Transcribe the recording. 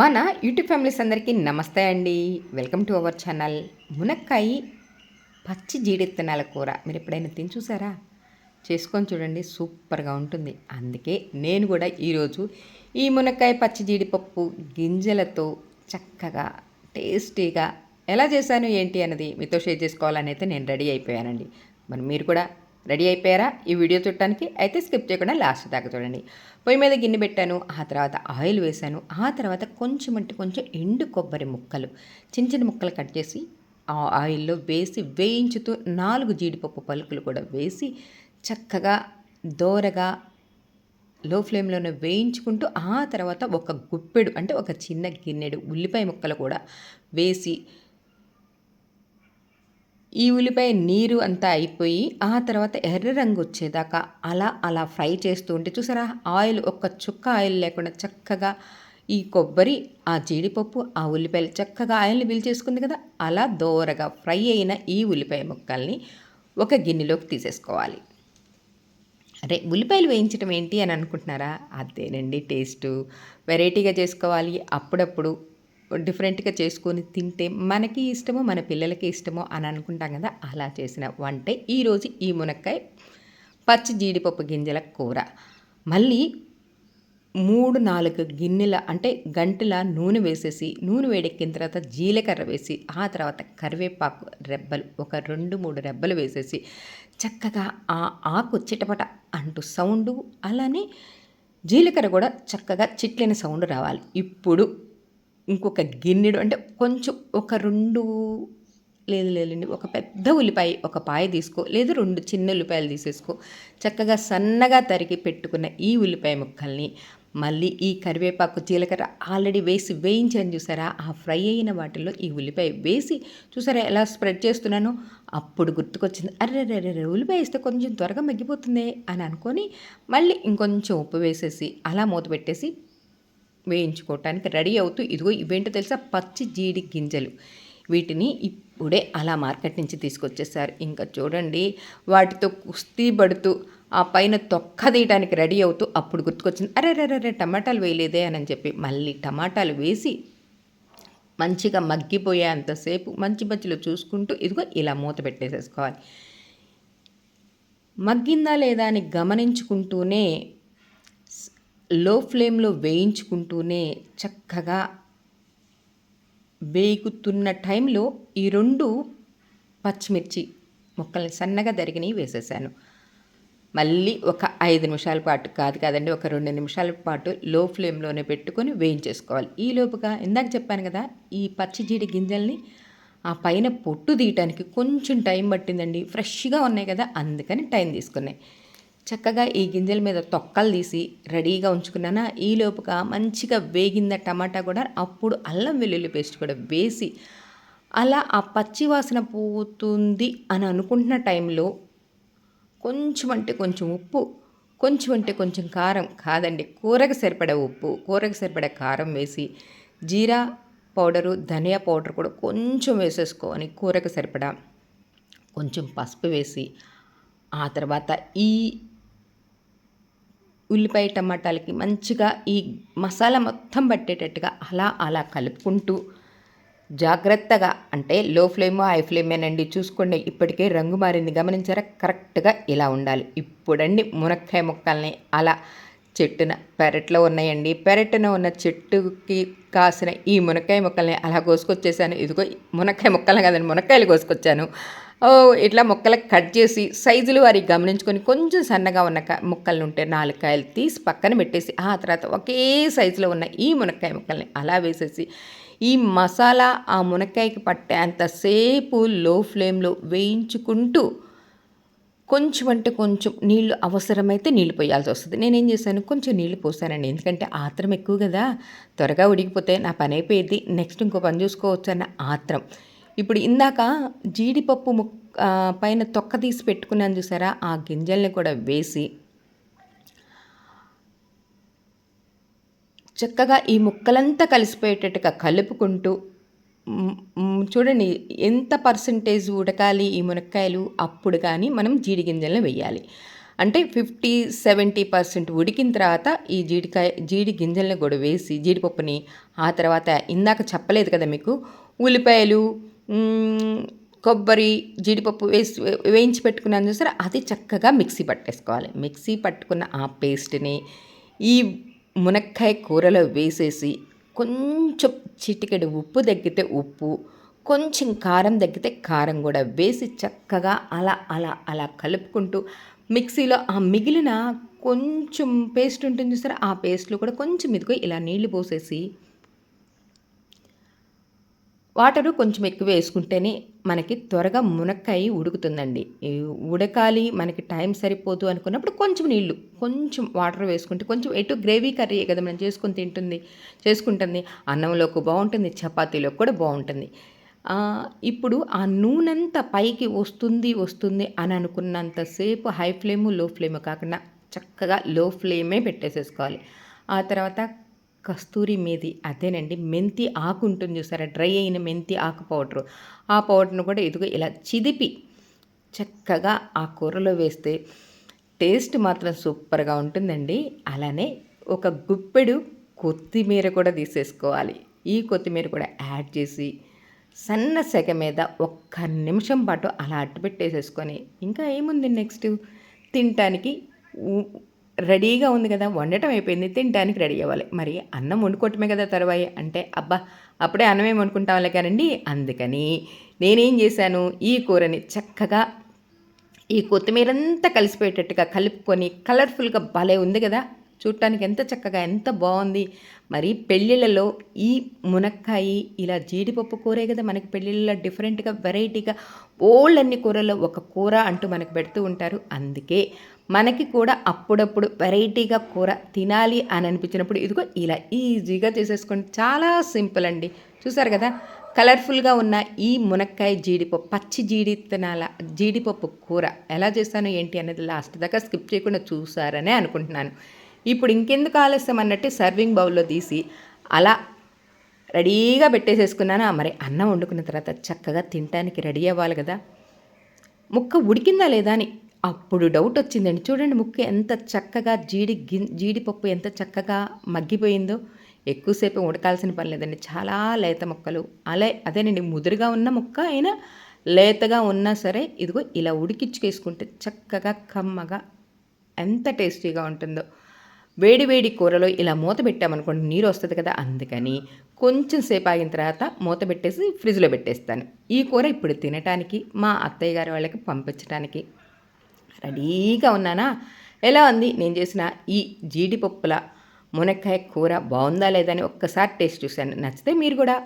మన YouTube families అందరికీ నమస్తే అండి. Welcome to our channel. మునక్కాయ పచ్చి జీడిత్తనాల కూర. మీరు ఎప్పుడైనా తిని చూసారా? చేసుకొని చూడండి సూపర్గా ఉంటుంది. అందుకే నేను కూడా ఈరోజు ఈ మునక్కాయ పచ్చి జీడిపప్పు గింజలతో చక్కగా టేస్టీగా ఎలా చేశాను ఏంటి అన్నది మీతో షేర్ చేసుకోవాలని అయితే నేను రెడీ అయిపోయానండి. మరి మీరు కూడా రెడీ అయిపోయారా? ఈ వీడియో చూడటానికి అయితే స్కిప్ చేయకుండా లాస్ట్ దాకా చూడండి. పొయ్యి మీద గిన్నె పెట్టాను ఆ తర్వాత ఆయిల్ వేశాను ఆ తర్వాత కొంచెం అంటే కొంచెం ఎండు కొబ్బరి ముక్కలు చిన్న చిన్న ముక్కలు కట్ చేసి ఆ ఆయిల్లో వేసి వేయించుతూ నాలుగు జీడిపప్పు పలుకులు కూడా వేసి చక్కగా దోరగా లో ఫ్లేమ్లోనే వేయించుకుంటూ ఆ తర్వాత ఒక గుప్పెడు అంటే ఒక చిన్న గిన్నెడు ఉల్లిపాయ ముక్కలు కూడా వేసి ఈ ఉల్లిపాయ నీరు అంతా అయిపోయి ఆ తర్వాత ఎర్ర రంగు వచ్చేదాకా అలా అలా ఫ్రై చేస్తూ ఉంటే చూసారా? ఆయిల్ ఒక్క చుక్క ఆయిల్ లేకుండా చక్కగా ఈ కొబ్బరి ఆ జీడిపప్పు ఆ ఉల్లిపాయలు చక్కగా ఆయిల్ని పీల్చేసుకుంది కదా? అలా దోరగా ఫ్రై అయిన ఈ ఉల్లిపాయ ముక్కల్ని ఒక గిన్నెలోకి తీసేసుకోవాలి. అరే ఉల్లిపాయలు వేయించడం ఏంటి అని అనుకుంటున్నారా? అదేనండి టేస్టు. వెరైటీగా చేసుకోవాలి. అప్పుడప్పుడు డిఫరెంట్గా చేసుకొని తింటే మనకి ఇష్టమో మన పిల్లలకి ఇష్టమో అని అనుకుంటాం కదా అలా చేసిన వంటే ఈరోజు ఈ మునక్కాయ పచ్చి జీడిపప్పు గింజల కూర. మళ్ళీ మూడు నాలుగు గిన్నెల అంటే గంటల నూనె వేసేసి నూనె వేడెక్కిన తర్వాత జీలకర్ర వేసి ఆ తర్వాత కరివేపాకు రెబ్బలు ఒక రెండు మూడు రెబ్బలు వేసేసి చక్కగా ఆ ఆకు చిటపట అంటూ సౌండు అలానే జీలకర్ర కూడా చక్కగా చిట్లిన సౌండ్ రావాలి. ఇప్పుడు ఇంకొక గిన్నెడు అంటే కొంచెం ఒక రెండు లేదు లేదండి ఒక పెద్ద ఉల్లిపాయ ఒక పాయ తీసుకో లేదు రెండు చిన్న ఉల్లిపాయలు తీసేసుకో. చక్కగా సన్నగా తరిగి పెట్టుకున్న ఈ ఉల్లిపాయ ముక్కల్ని మళ్ళీ ఈ కరివేపాకు జీలకర్ర ఆల్రెడీ వేసి వేయించాను చూసారా? ఆ ఫ్రై అయిన వాటిలో ఈ ఉల్లిపాయ వేసి చూసారా ఎలా స్ప్రెడ్ చేస్తున్నాను? అప్పుడు గుర్తుకొచ్చింది అరే రే ఉల్లిపాయ వేస్తే కొంచెం త్వరగా మగ్గిపోతుంది అని అనుకొని మళ్ళీ ఇంకొంచెం ఉప్పు వేసేసి అలా మూత పెట్టేసి వేయించుకోవటానికి రెడీ అవుతూ ఇదిగో ఇవేంటో తెలుసా? పచ్చి జీడి గింజలు. వీటిని ఇప్పుడే అలా మార్కెట్ నుంచి తీసుకొచ్చేసారు. ఇంకా చూడండి వాటితో కుస్తీ పడుతూ ఆ పైన తొక్క తీయడానికి రెడీ అవుతూ అప్పుడు గుర్తుకొచ్చింది అరే రే రే టమాటాలు వేయలేదే అని చెప్పి మళ్ళీ టమాటాలు వేసి మంచిగా మగ్గిపోయేంతసేపు మంచి మధ్యలో చూసుకుంటూ ఇదిగో ఇలా మూత పెట్టేసేసుకోవాలి. మగ్గిందా లేదా అని గమనించుకుంటూనే లో ఫ్లేమ్లో వేయించుకుంటూనే చక్కగా వేగుతున్న టైంలో ఈ రెండు పచ్చిమిర్చి ముక్కల్ని సన్నగా దరిగినవి వేసేసాను. మళ్ళీ ఒక ఐదు నిమిషాల పాటు కాదు కాదండి ఒక రెండు నిమిషాల పాటు లో ఫ్లేమ్లోనే పెట్టుకొని వేయించేసుకోవాలి. ఈ లోపుగా ఇందాక చెప్పాను కదా ఈ పచ్చి జీడి గింజల్ని ఆ పైన పొట్టు తీయటానికి కొంచెం టైం పట్టిందండి. ఫ్రెష్గా ఉన్నాయి కదా అందుకని టైం తీసుకున్నాయి. చక్కగా ఈ గింజల మీద తొక్కలు తీసి రెడీగా ఉంచుకున్నానా? ఈ లోపుగా మంచిగా వేగింద టమాటా కూడా అప్పుడు అల్లం వెల్లుల్లి పేస్ట్ కూడా వేసి అలా ఆ పచ్చి వాసన పోతుంది అని అనుకుంటున్న టైంలో కొంచెం అంటే కొంచెం ఉప్పు కొంచెం అంటే కొంచెం కారం కాదండి కూరకు సరిపడే ఉప్పు కూరకు సరిపడే కారం వేసి జీరా పౌడరు ధనియా పౌడర్ కూడా కొంచెం వేసేసుకోని కూరకు సరిపడా కొంచెం పసుపు వేసి ఆ తర్వాత ఈ ఉల్లిపాయ టమాటాలకి మంచిగా ఈ మసాలా మొత్తం పట్టేటట్టుగా అలా అలా కలుపుకుంటూ జాగ్రత్తగా అంటే లో ఫ్లేమ్ హై ఫ్లేమేనండి చూసుకోండి ఇప్పటికే రంగు మారింది. గమనించారా? కరెక్ట్గా ఇలా ఉండాలి. ఇప్పుడండి మునక్కాయ ముక్కల్ని అలా చెట్టున పెరట్లో ఉన్నాయండి. పెరట్న ఉన్న చెట్టుకి కాసిన ఈ మునక్కాయ ముక్కల్ని అలా కోసుకొచ్చేసాను. ఇదిగో మునక్కాయ ముక్కలు కదండి మునక్కాయలు కోసుకొచ్చాను. ఇట్లా మొక్కలకు కట్ చేసి సైజులు వారి గమనించుకొని కొంచెం సన్నగా ఉన్న ముక్కలు ఉంటే నాలుగు కాయలు తీసి పక్కన పెట్టేసి ఆ తర్వాత ఒకే సైజులో ఉన్న ఈ మునక్కాయ ముక్కల్ని అలా వేసేసి ఈ మసాలా ఆ మునక్కాయకి పట్టేంతసేపు లో ఫ్లేమ్లో వేయించుకుంటూ కొంచెం అంటే కొంచెం నీళ్ళు అవసరమైతే నీళ్ళు పోయాల్సి వస్తుంది. నేనేం చేశాను? కొంచెం నీళ్ళు పోసానండి. ఎందుకంటే ఆత్రం ఎక్కువ కదా. త్వరగా ఉడికిపోతే నా పని అయిపోయింది నెక్స్ట్ ఇంకో పని చూసుకోవచ్చు అన్న ఆత్రం. ఇప్పుడు ఇందాక జీడిపప్పు ముక్క పైన తొక్క తీసి పెట్టుకున్నాను చూసారా? ఆ గింజల్ని కూడా వేసి చక్కగా ఈ ముక్కలంతా కలిసిపోయేటట్టుగా కలుపుకుంటూ చూడండి ఎంత పర్సంటేజ్ ఉడకాలి ఈ మునక్కాయలు? అప్పుడు కానీ మనం జీడి గింజలను వేయాలి. అంటే ఫిఫ్టీ సెవెంటీ పర్సెంట్ ఉడికిన తర్వాత ఈ జీడికాయ జీడి గింజలను కూడా వేసి జీడిపప్పుని ఆ తర్వాత ఇందాక చెప్పలేదు కదా మీకు? ఉల్లిపాయలు కొబ్బరి జీడిపప్పు వేసి వేయించి పెట్టుకున్నాను చూసారా? అది చక్కగా మిక్సీ పట్టేసుకోవాలి. మిక్సీ పట్టుకున్న ఆ పేస్ట్ని ఈ మునక్కాయ కూరలో వేసేసి కొంచెం చిటికెడు ఉప్పు తగ్గితే ఉప్పు కొంచెం కారం తగ్గితే కారం కూడా వేసి చక్కగా అలా అలా అలా కలుపుకుంటూ మిక్సీలో ఆ మిగిలిన కొంచెం పేస్ట్ ఉంటుంది చూసారా? ఆ పేస్ట్లో కూడా కొంచెం ఇదిగో ఇలా నీళ్ళు పోసేసి వాటరు కొంచెం ఎక్కువ వేసుకుంటేనే మనకి త్వరగా మునక్కాయ ఉడుకుతుందండి. ఉడకాలి మనకి టైం సరిపోదు అనుకున్నప్పుడు కొంచెం నీళ్ళు కొంచెం వాటర్ వేసుకుంటే కొంచెం ఎటు గ్రేవీ కర్రీ కదా మనం చేసుకొని తింటుంది చేసుకుంటుంది. అన్నంలోకి బాగుంటుంది చపాతీలోకి కూడా బాగుంటుంది. ఇప్పుడు ఆ నూనెంతా పైకి వస్తుంది వస్తుంది అని అనుకున్నంతసేపు హై ఫ్లేము లో ఫ్లేము కాకుండా చక్కగా లో ఫ్లేమే పెట్టేసేసుకోవాలి. ఆ తర్వాత కస్తూరి మేది అదేనండి మెంతి ఆకు ఉంటుంది చూసారా? డ్రై అయిన మెంతి ఆకు పౌడరు. ఆ పౌడర్ను కూడా ఇదిగో ఇలా చిదిపి చక్కగా ఆ కూరలో వేస్తే టేస్ట్ మాత్రం సూపర్గా ఉంటుందండి. అలానే ఒక గుప్పెడు కొత్తిమీర కూడా తీసేసుకోవాలి. ఈ కొత్తిమీర కూడా యాడ్ చేసి సన్న సెగ మీద ఒక్క నిమిషం పాటు అలా అట్టు పెట్టేసేసుకొని ఇంకా ఏముంది నెక్స్ట్? తినటానికి రెడీగా ఉంది కదా వండటం అయిపోయింది తినడానికి రెడీ అవ్వాలి. మరి అన్నం వండుకోవటమే కదా తర్వాయి. అంటే అబ్బా అప్పుడే అన్నం ఏమి వండుకుంటాం కానండి అందుకని నేనేం చేశాను ఈ కూరని చక్కగా ఈ కొత్తిమీర అంతా కలిసిపోయేటట్టుగా కలుపుకొని కలర్ఫుల్గా భలే ఉంది కదా. చూడటానికి ఎంత చక్కగా ఎంత బాగుంది. మరి పెళ్ళిళ్ళలో ఈ మునక్కాయ ఇలా జీడిపప్పు కూరే కదా మనకి పెళ్ళిళ్ళలో డిఫరెంట్గా వెరైటీగా ఓల్డ్ అన్ని కూరల్లో ఒక కూర అంటూ మనకు పెడుతూ ఉంటారు. అందుకే మనకి కూడా అప్పుడప్పుడు వెరైటీగా కూర తినాలి అని అనిపించినప్పుడు ఇదిగో ఇలా ఈజీగా చేసేసుకోండి. చాలా సింపుల్ అండి. చూసారు కదా? కలర్ఫుల్గా ఉన్న ఈ మునక్కాయ జీడిపప్పు పచ్చి జీడి తినాల జీడిపప్పు కూర ఎలా చేస్తాను ఏంటి అనేది లాస్ట్ దాకా స్కిప్ చేయకుండా చూసారనే అనుకుంటున్నాను. ఇప్పుడు ఇంకెందుకు ఆలస్యం అన్నట్టు సర్వింగ్ బౌల్లో తీసి అలా రెడీగా పెట్టేసేసుకున్నాను. మరి అన్నం వండుకున్న తర్వాత చక్కగా తినడానికి రెడీ అవ్వాలి కదా? ముక్క ఉడికిందా లేదా అని అప్పుడు డౌట్ వచ్చిందండి. చూడండి ముక్క ఎంత చక్కగా జీడి గి జీడిపప్పు ఎంత చక్కగా మగ్గిపోయిందో. ఎక్కువసేపు ఉడకాల్సిన పని లేదండి. చాలా లేత ముక్కలు. అలా అదేనండి. ముదురుగా ఉన్న ముక్క అయినా లేతగా ఉన్నా సరే ఇదిగో ఇలా ఉడికించుకేసుకుంటే చక్కగా కమ్మగా ఎంత టేస్టీగా ఉంటుందో. వేడి వేడి కూరలో ఇలా మూత పెట్టామనుకోండి నీరు వస్తుంది కదా అందుకని కొంచెం సేపు ఆగిన తర్వాత మూత పెట్టేసి ఫ్రిడ్జ్లో పెట్టేస్తాను. ఈ కూర ఇప్పుడు తినటానికి మా అత్తయ్య గారి వాళ్ళకి పంపించడానికి రెడీగా ఉన్నానా? ఎలా ఉంది? నేను చేసిన ఈ జీడిపప్పుల మునక్కాయ కూర బాగుందా లేదని ఒక్కసారి టేస్ట్ చూశాను. నచ్చితే మీరు కూడా